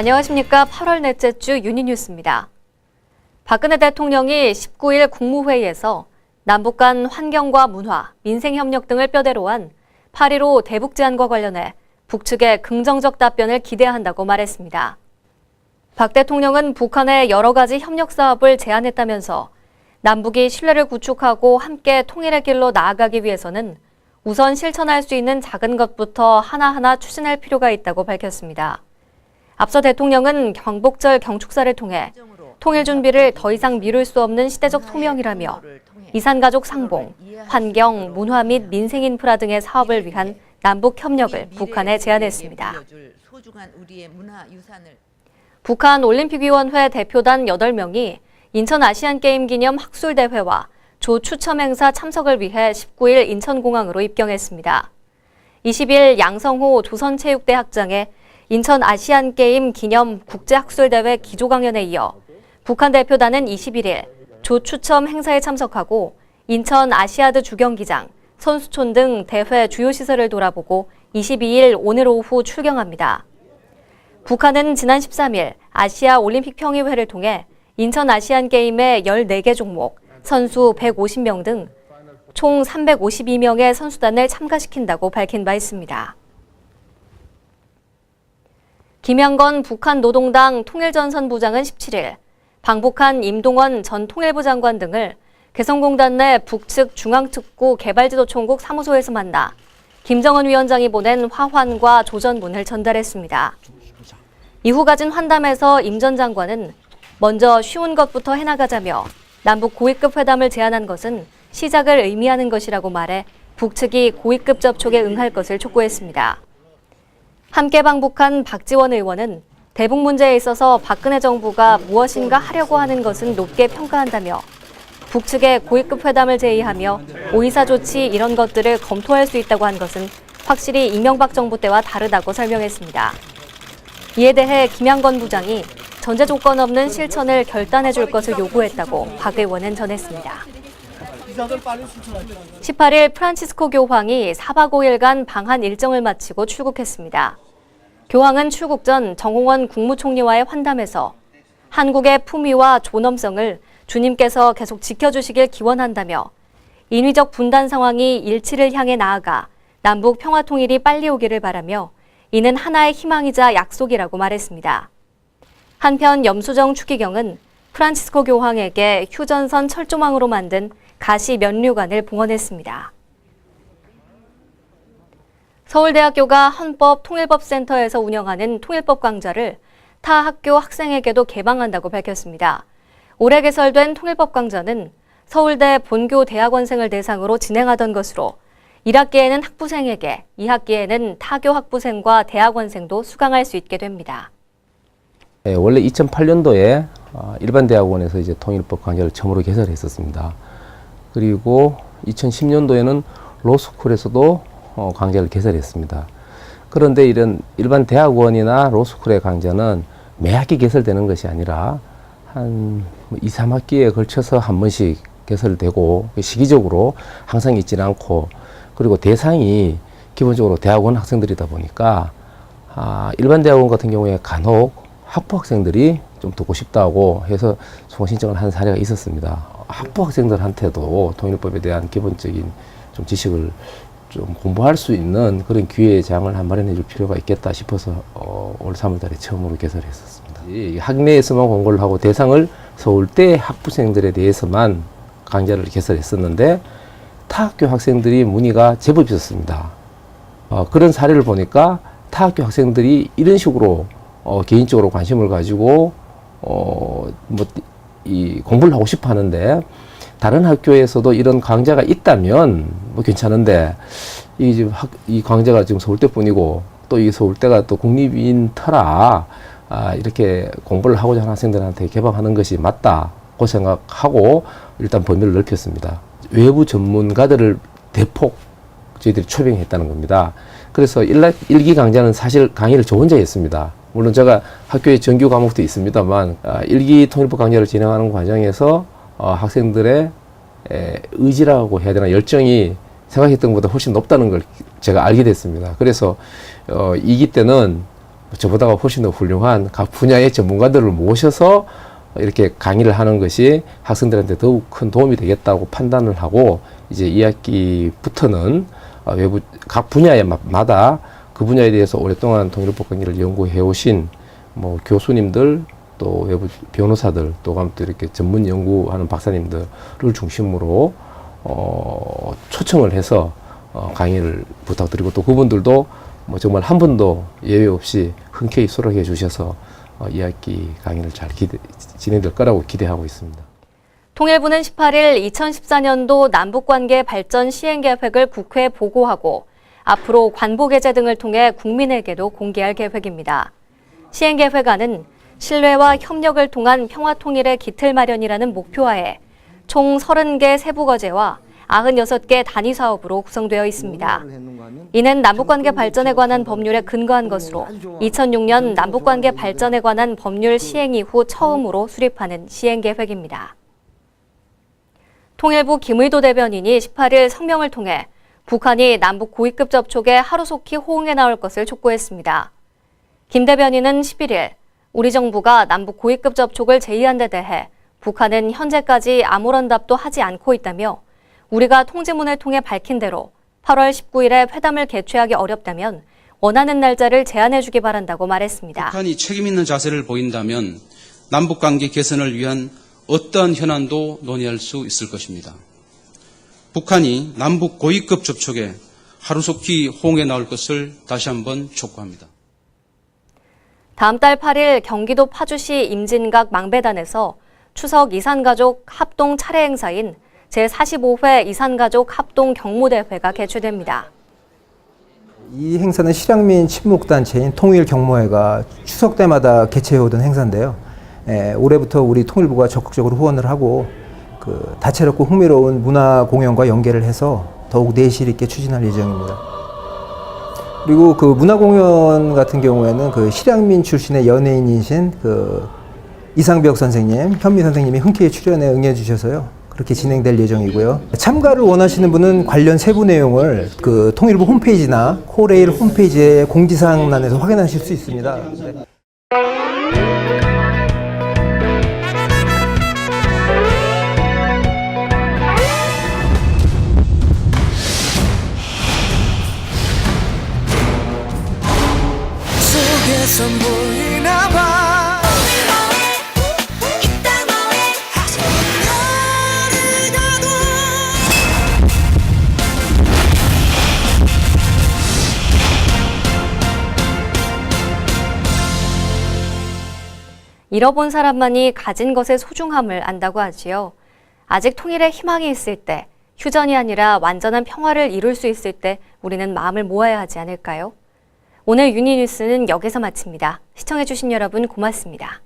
안녕하십니까. 8월 넷째 주 유니뉴스입니다. 박근혜 대통령이 19일 국무회의에서 남북 간 환경과 문화, 민생협력 등을 뼈대로 한 8.15 대북 제안과 관련해 북측의 긍정적 답변을 기대한다고 말했습니다. 박 대통령은 북한의 여러 가지 협력 사업을 제안했다면서 남북이 신뢰를 구축하고 함께 통일의 길로 나아가기 위해서는 우선 실천할 수 있는 작은 것부터 하나하나 추진할 필요가 있다고 밝혔습니다. 앞서 대통령은 경복절 경축사를 통해 통일 준비를 더 이상 미룰 수 없는 시대적 소명이라며 이산가족 상봉, 환경, 문화 및 민생 인프라 등의 사업을 위한 남북 협력을 북한에 제안했습니다. 북한 올림픽위원회 대표단 8명이 인천 아시안게임 기념 학술대회와 조 추첨 행사 참석을 위해 19일 인천공항으로 입경했습니다. 20일 양성호 조선체육대 학장에 인천 아시안게임 기념 국제학술대회 기조 강연에 이어 북한 대표단은 21일 조 추첨 행사에 참석하고 인천 아시아드 주경기장, 선수촌 등 대회 주요 시설을 돌아보고 22일 오늘 오후 출경합니다. 북한은 지난 13일 아시아 올림픽 평의회를 통해 인천 아시안 게임의 14개 종목, 선수 150명 등 총 352명의 선수단을 참가시킨다고 밝힌 바 있습니다. 김양건 북한 노동당 통일전선 부장은 17일 방북한 임동원 전 통일부 장관 등을 개성공단 내 북측 중앙특구 개발지도총국 사무소에서 만나 김정은 위원장이 보낸 화환과 조전문을 전달했습니다. 이후 가진 환담에서 임 전 장관은 먼저 쉬운 것부터 해나가자며 남북 고위급 회담을 제안한 것은 시작을 의미하는 것이라고 말해 북측이 고위급 접촉에 응할 것을 촉구했습니다. 함께 방북한 박지원 의원은 대북 문제에 있어서 박근혜 정부가 무엇인가 하려고 하는 것은 높게 평가한다며 북측의 고위급 회담을 제의하며 오이사 조치 이런 것들을 검토할 수 있다고 한 것은 확실히 이명박 정부 때와 다르다고 설명했습니다. 이에 대해 김양건 부장이 전제 조건 없는 실천을 결단해 줄 것을 요구했다고 박 의원은 전했습니다. 18일 프란치스코 교황이 4박 5일간 방한 일정을 마치고 출국했습니다. 교황은 출국 전 정홍원 국무총리와의 환담에서 한국의 품위와 존엄성을 주님께서 계속 지켜주시길 기원한다며 인위적 분단 상황이 일치를 향해 나아가 남북 평화 통일이 빨리 오기를 바라며 이는 하나의 희망이자 약속이라고 말했습니다. 한편 염수정 추기경은 프란치스코 교황에게 휴전선 철조망으로 만든 가시 면류관을 봉헌했습니다. 서울대학교가 헌법통일법센터에서 운영하는 통일법 강좌를 타 학교 학생에게도 개방한다고 밝혔습니다. 올해 개설된 통일법 강좌는 서울대 본교 대학원생을 대상으로 진행하던 것으로 1학기에는 학부생에게, 2학기에는 타교 학부생과 대학원생도 수강할 수 있게 됩니다. 예, 원래 2008년도에 어, 일반 대학원에서 이제 통일법 강좌를 처음으로 개설했었습니다. 그리고 2010년도에는 로스쿨에서도 어, 강좌를 개설했습니다. 그런데 이런 일반 대학원이나 로스쿨의 강좌는 매 학기 개설되는 것이 아니라 한 2, 3학기에 걸쳐서 한 번씩 개설되고 시기적으로 항상 있지는 않고 그리고 대상이 기본적으로 대학원 학생들이다 보니까 아, 일반 대학원 같은 경우에 간혹 학부 학생들이 좀 듣고 싶다고 해서 수강 신청을 한 사례가 있었습니다. 학부 학생들한테도 통일법에 대한 기본적인 좀 지식을 좀 공부할 수 있는 그런 기회 장을 한 마련해 줄 필요가 있겠다 싶어서 어, 올 3월달에 처음으로 개설했었습니다. 이 학내에서만 공부를 하고 대상을 서울대 학부생들에 대해서만 강좌를 개설했었는데 타 학교 학생들이 문의가 제법 있었습니다. 어, 그런 사례를 보니까 타 학교 학생들이 이런 식으로 어, 개인적으로 관심을 가지고 어, 뭐, 이 공부를 하고 싶어 하는데 다른 학교에서도 이런 강좌가 있다면 뭐 괜찮은데 이 지금 학, 이 강좌가 지금 서울대뿐이고 또 이 서울대가 또 국립인 터라 아, 이렇게 공부를 하고자 하는 학생들한테 개방하는 것이 맞다고 생각하고 일단 범위를 넓혔습니다. 외부 전문가들을 대폭 저희들이 초빙했다는 겁니다. 그래서 일기 강좌는 사실 강의를 저 혼자 했습니다. 물론 제가 학교에 정규 과목도 있습니다만 아, 일기 통일부 강좌를 진행하는 과정에서 어, 학생들의 에, 의지라고 해야 되나 열정이 생각했던 것보다 훨씬 높다는 걸 제가 알게 됐습니다. 그래서 어, 2기 때는 저보다가 훨씬 더 훌륭한 각 분야의 전문가들을 모셔서 이렇게 강의를 하는 것이 학생들한테 더욱 큰 도움이 되겠다고 판단을 하고 이제 2학기부터는 어, 외부 각 분야에 마다 그 분야에 대해서 오랫동안 통일법 강의를 연구해 오신 뭐 교수님들 또 외부 변호사들 또 이렇게 전문 연구하는 박사님들을 중심으로 어, 초청을 해서 어, 강의를 부탁드리고 또 그분들도 뭐 정말 한 분도 예외 없이 흔쾌히 수락해 주셔서 어, 2학기 강의를 잘 기대, 진행될 거라고 기대하고 있습니다. 통일부는 18일 2014년도 남북관계 발전 시행 계획을 국회에 보고하고 앞으로 관보 게재 등을 통해 국민에게도 공개할 계획입니다. 시행 계획안은 신뢰와 협력을 통한 평화 통일의 기틀 마련이라는 목표하에 총 30개 세부 과제와 96개 단위 사업으로 구성되어 있습니다. 이는 남북관계 발전에 관한 법률에 근거한 것으로 2006년 남북관계 발전에 관한 법률 시행 이후 처음으로 수립하는 시행 계획입니다. 통일부 김의도 대변인이 18일 성명을 통해 북한이 남북 고위급 접촉에 하루속히 호응해 나올 것을 촉구했습니다. 김 대변인은 11일 우리 정부가 남북 고위급 접촉을 제의한 데 대해 북한은 현재까지 아무런 답도 하지 않고 있다며 우리가 통지문을 통해 밝힌 대로 8월 19일에 회담을 개최하기 어렵다면 원하는 날짜를 제안해 주기 바란다고 말했습니다. 북한이 책임 있는 자세를 보인다면 남북 관계 개선을 위한 어떠한 현안도 논의할 수 있을 것입니다. 북한이 남북 고위급 접촉에 하루속히 호응해 나올 것을 다시 한번 촉구합니다. 다음 달 8일 경기도 파주시 임진각 망배단에서 추석 이산가족 합동 차례 행사인 제45회 이산가족 합동 경무대회가 개최됩니다. 이 행사는 실향민 친목단체인 통일경모회가 추석 때마다 개최해오던 행사인데요. 에, 올해부터 우리 통일부가 적극적으로 후원을 하고 그 다채롭고 흥미로운 문화 공연과 연계를 해서 더욱 내실 있게 추진할 예정입니다. 그리고 그 문화 공연 같은 경우에는 그 실향민 출신의 연예인이신 그 이상벽 선생님, 현미 선생님이 흔쾌히 출연에 응해 주셔서요. 그렇게 진행될 예정이고요. 참가를 원하시는 분은 관련 세부 내용을 그 통일부 홈페이지나 코레일 홈페이지의 공지사항란에서 확인하실 수 있습니다. 네. 속에서 보이나 봐 잃어본 사람만이 가진 것의 소중함을 안다고 하지요. 아직 통일에 희망이 있을 때, 휴전이 아니라 완전한 평화를 이룰 수 있을 때 우리는 마음을 모아야 하지 않을까요? 오늘 유니뉴스는 여기서 마칩니다. 시청해주신 여러분 고맙습니다.